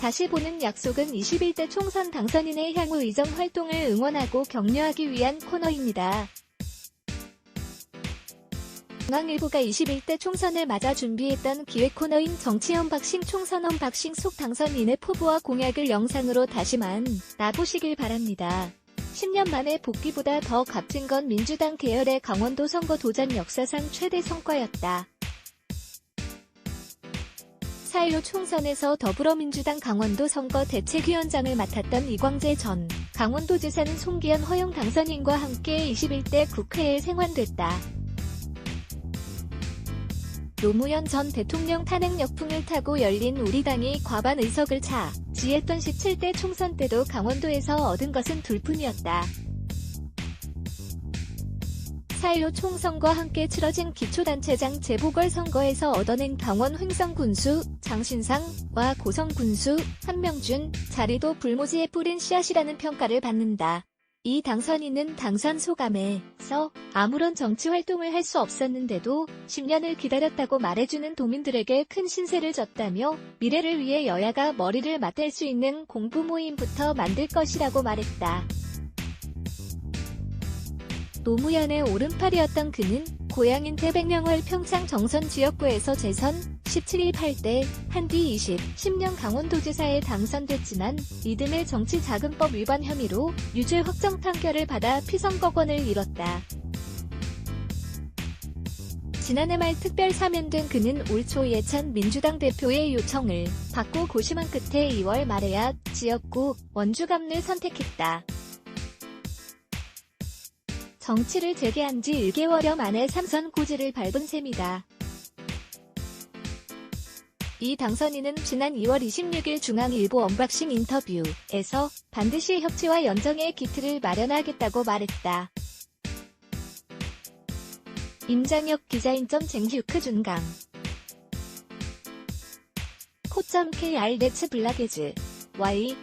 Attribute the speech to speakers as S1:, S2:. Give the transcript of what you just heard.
S1: 다시 보는 약속은 21대 총선 당선인의 향후 의정 활동을 응원하고 격려하기 위한 코너입니다. 중앙일보가 21대 총선을 맞아 준비했던 기획 코너인 정치연 박싱 총선원 박싱 속 당선인의 포부와 공약을 영상으로 다시 만 나보시길 바랍니다. 10년 만에 복귀보다 더 값진 건 민주당 계열의 강원도 선거 도전 역사상 최대 성과였다. 4.15 총선에서 더불어민주당 강원도 선거 대책위원장을 맡았던 이광재 전 강원도지사는 송기현 허용 당선인과 함께 21대 국회에 생환됐다. 노무현 전 대통령 탄핵 역풍을 타고 열린 우리 당이 과반 의석을 차지했던 17대 총선 때도 강원도에서 얻은 것은 둘뿐이었다. 4.15 총선과 함께 치러진 기초단체장 재보궐선거에서 얻어낸 강원 횡성군수, 장신상과 고성군수, 한명준, 자리도 불모지에 뿌린 씨앗이라는 평가를 받는다. 이 당선인은 당선 소감에서 아무런 정치 활동을 할 수 없었는데도 10년을 기다렸다고 말해주는 도민들에게 큰 신세를 졌다며 미래를 위해 여야가 머리를 맞댈 수 있는 공부 모임부터 만들 것이라고 말했다. 노무현의 오른팔이었던 그는 고향인 태백령월 평창 정선 지역구에서 재선 17일 8대 한뒤 20, 10년 강원도지사에 당선됐지만 이듬해 정치자금법 위반 혐의로 유죄 확정 판결을 받아 피선거권을 잃었다. 지난해 말 특별 사면된 그는 올 초 예찬 민주당 대표의 요청을 받고 고심한 끝에 2월 말에야 지역구 원주감을 선택했다. 정치를 재개한 지 1개월여 만에 삼선 고지를 밟은 셈이다. 이 당선인은 지난 2월 26일 중앙일보 언박싱 인터뷰에서 반드시 협치와 연정의 기틀을 마련하겠다고 말했다. 임장혁 기자인 점 쟁휴크 준강 코.kr 네츠 블라게즈 Y